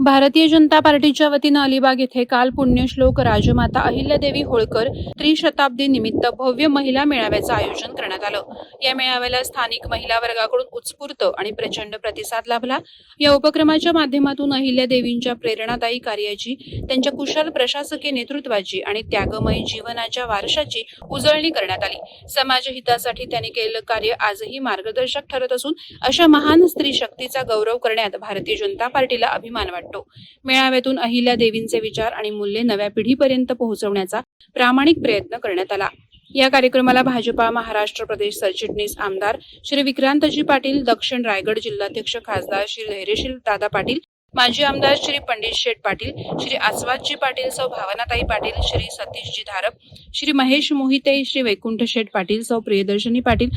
भारतीय जनता पार्टीच्या वतीनं अलिबाग येथे काल पुण्यश्लोक राजमाता अहिल्यादेवी होळकर त्रिशताब्दी निमित्त भव्य महिला मेळाव्याचं आयोजन करण्यात आलं. या मेळाव्याला स्थानिक महिला वर्गाकडून उत्स्फूर्त आणि प्रचंड प्रतिसाद लाभला. या उपक्रमाच्या माध्यमातून अहिल्यादेवींच्या प्रेरणादायी कार्याची त्यांच्या कुशल प्रशासकीय नेतृत्वाची आणि त्यागमय जीवनाच्या वारशाची उजळणी करण्यात आली. समाजहितासाठी त्यांनी केलेलं कार्य आजही मार्गदर्शक ठरत असून अशा महान स्त्री शक्तीचा गौरव करण्यात भारतीय जनता पार्टीला अभिमान वाटतो. मेळाव्यातून अहिल्या देवींचे विचार आणि मूल्ये नव्या पिढीपर्यंत पोहोचवण्याचा प्रामाणिक प्रयत्न करण्यात आला. या कार्यक्रमाला भाजपा महाराष्ट्र प्रदेश सरचिटणीस आमदार श्री विक्रांतजी पाटील दक्षिण रायगड जिल्हाध्यक्ष खासदार श्री धैर्यशील दादा पाटील माजी आमदार श्री पंडित शेठ पाटील श्री आस्वादजी पाटील सौ भावनाताई पाटील श्री सतीशजी धारप श्री महेश मोहिते श्री वैकुंठ शेठ पाटील सौ प्रियदर्शनी पाटील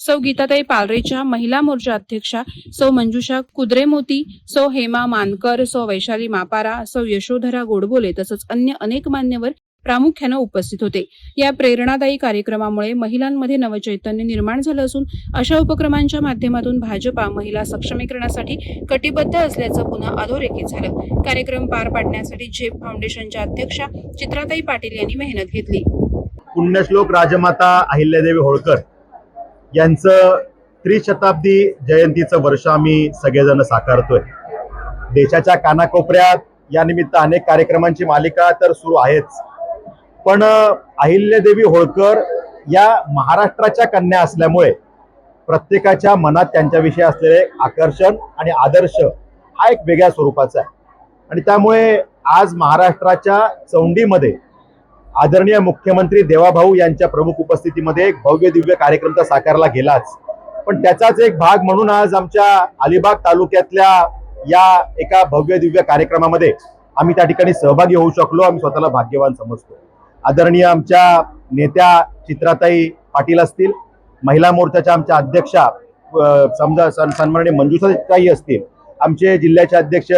सौ गीताताई पालरेच्या महिला मोर्चा अध्यक्षा सौ मंजुषा कुद्रेमोती सौ हेमा मानकर सौ वैशाली मापारा सौ यशोधरा गोडबोले तसंच अन्य अनेक मान्यवर प्रामुख्यानं उपस्थित होते. या प्रेरणादायी कार्यक्रमामुळे महिलांमध्ये नवचैतन्य निर्माण झालं असून अशा उपक्रमांच्या माध्यमातून भाजपा महिला सक्षमीकरणासाठी कटिबद्ध असल्याचं पुन्हा अधोरेखित झालं. कार्यक्रम पार पाडण्यासाठी झेप फाउंडेशनच्या अध्यक्षा चित्राताई पाटील यांनी मेहनत घेतली. पुण्यश्लोक राजमाता अहिल्यादेवी होळकर यांचं त्रिशताब्दी जयंतीचं वर्ष आम्ही सगळेजण साकारतोय. देशाच्या कानाकोपऱ्यात या निमित्त अनेक कार्यक्रमांची मालिका तर सुरू आहेच. पण अहिल्यादेवी होळकर या महाराष्ट्राच्या कन्या असल्यामुळे प्रत्येकाच्या मनात त्यांच्याविषयी असलेले आकर्षण आणि आदर्श हा एक वेगळ्या स्वरूपाचा आहे. आणि त्यामुळे आज महाराष्ट्राच्या चौंडीमध्ये आदरणीय मुख्यमंत्री देवाभाऊ यांच्या प्रमुख उपस्थितीमध्ये एक भव्य दिव्य कार्यक्रम तर साकारला गेलाच. पण त्याचाच एक भाग म्हणून आज आमच्या अलिबाग तालुक्यातल्या या एका भव्य दिव्य कार्यक्रमामध्ये आम्ही त्या ठिकाणी सहभागी होऊ शकलो आम्ही स्वतःला भाग्यवान समजतो. आदरणीय आमच्या नेत्या चित्राताई पाटील असतील महिला मोर्चाच्या आमच्या अध्यक्षा समजा सन सन्माननीय मंजुषाताई असतील आमचे जिल्ह्याचे अध्यक्ष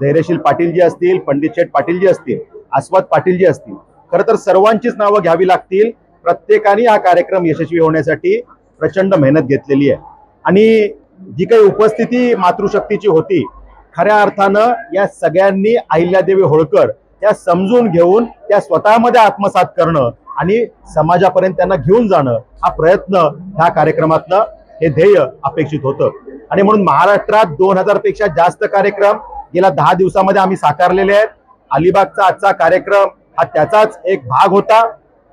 धैर्यशील पाटीलजी असतील पंडित शेठ पाटीलजी असतील आस्वाद पाटीलजी असतील खरं तर सर्वांचीच नावं घ्यावी लागतील. प्रत्येकाने हा कार्यक्रम यशस्वी होण्यासाठी प्रचंड मेहनत घेतलेली आहे. आणि जी काही उपस्थिती मातृशक्तीची होती खऱ्या अर्थानं या सगळ्यांनी अहिल्यादेवी होळकर त्या समजून घेऊन त्या स्वतःमध्ये आत्मसात करणं आणि समाजापर्यंत त्यांना घेऊन जाणं हा प्रयत्न ह्या कार्यक्रमातलं हे ध्येय अपेक्षित होतं. आणि म्हणून महाराष्ट्रात दोन हजारपेक्षा जास्त कार्यक्रम गेल्या दहा दिवसामध्ये आम्ही साकारलेले आहेत. अलिबागचा आजचा कार्यक्रम हा त्याचाच एक भाग होता.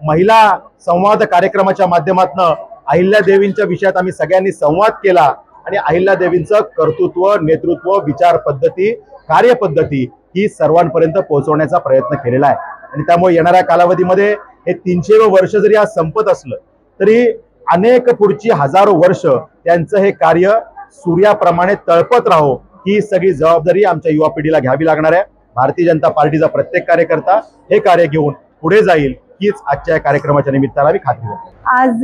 महिला संवाद कार्यक्रमाच्या माध्यमातून अहिल्या देवींच्या विषयात आम्ही सगळ्यांनी संवाद केला आणि अहिल्या देवींचं कर्तृत्व नेतृत्व विचार पद्धती कार्यपद्धती ही सर्वांपर्यंत पोहोचवण्याचा प्रयत्न केलेला आहे. आणि त्यामुळे येणाऱ्या कालावधीमध्ये हे तीनशे वर्ष जरी आज संपत असलं तरी अनेक पुढची हजारो वर्ष त्यांचं हे कार्य सूर्याप्रमाणे तळपत राहो ही सगळी जबाबदारी आमच्या युवा पिढीला घ्यावी लागणार आहे. भारतीय जनता पार्टीचा प्रत्येक कार्यकर्ता हे कार्य घेऊन पुढे जाईल हीच आजच्या या कार्यक्रमाच्या निमित्तानं आम्ही खात्री करतो. आज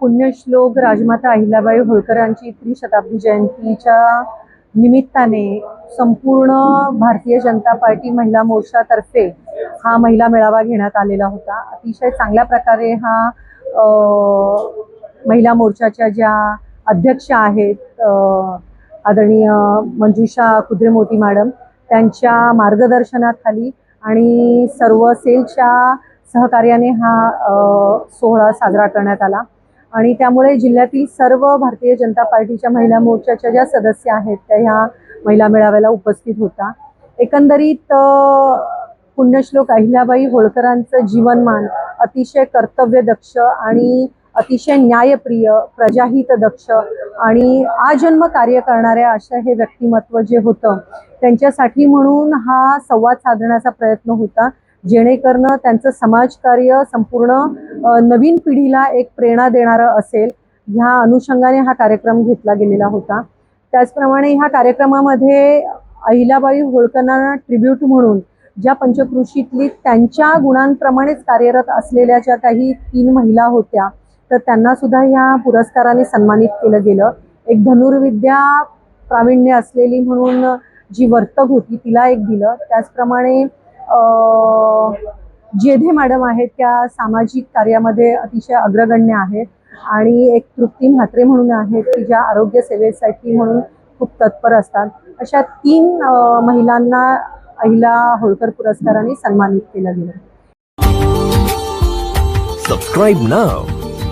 पुण्यश्लोक राजमाता अहिल्याबाई होळकरांची त्रिशताब्दी जयंतीच्या निमित्ताने संपूर्ण भारतीय जनता पार्टी महिला मोर्चातर्फे हा महिला मेळावा घेण्यात आलेला होता. अतिशय चांगल्या प्रकारे हा महिला मोर्चाच्या ज्या अध्यक्ष आहेत आदरणीय मंजुषा कुद्रेमोती मॅडम त्यांच्या मार्गदर्शनाखाली आणि सर्व सेलच्या सहकार्याने हा सोहळा साजरा करण्यात आला. आणि त्यामुळे जिल्ह्यातील सर्व भारतीय जनता पार्टीच्या महिला मोर्चाच्या ज्या सदस्य आहेत त्या ह्या महिला मेळाव्याला उपस्थित होता. एकंदरीत पुण्यश्लोक अहिल्याबाई होळकरांचं जीवनमान अतिशय कर्तव्यदक्ष आणि अतिशय न्यायप्रिय प्रजाहित दक्ष आणि आजन्म कार्य करणाऱ्या अशा हे व्यक्तिमत्व जे होतं त्यांच्यासाठी म्हणून हा संवाद साधण्याचा प्रयत्न होता जेणेकरून त्यांचं समाजकार्य संपूर्ण नवीन पिढीला एक प्रेरणा देणारं असेल ह्या अनुषंगाने हा कार्यक्रम घेतला गेलेला होता. त्याचप्रमाणे ह्या कार्यक्रमामध्ये अहिलाबाई होळकरांना ट्रिब्यूट म्हणून ज्या पंचकृषीतली त्यांच्या गुणांप्रमाणेच कार्यरत असलेल्या ज्या काही तीन महिला होत्या तर त्यांना सुद्धा ह्या पुरस्काराने सन्मानित केलं गेलं. एक धनुर्विद्या प्रावीण्य असलेली म्हणून जी वर्तक होती तिला एक दिलं. त्याचप्रमाणे जेधे मॅडम आहेत त्या सामाजिक कार्यामध्ये अतिशय अग्रगण्य आहेत. आणि एक तृप्ती म्हात्रे म्हणून आहेत की ज्या आरोग्य सेवेसाठी म्हणून खूप तत्पर असतात. अशा तीन महिलांना अहिला होळकर पुरस्काराने सन्मानित केलं गेलं. Subscribe now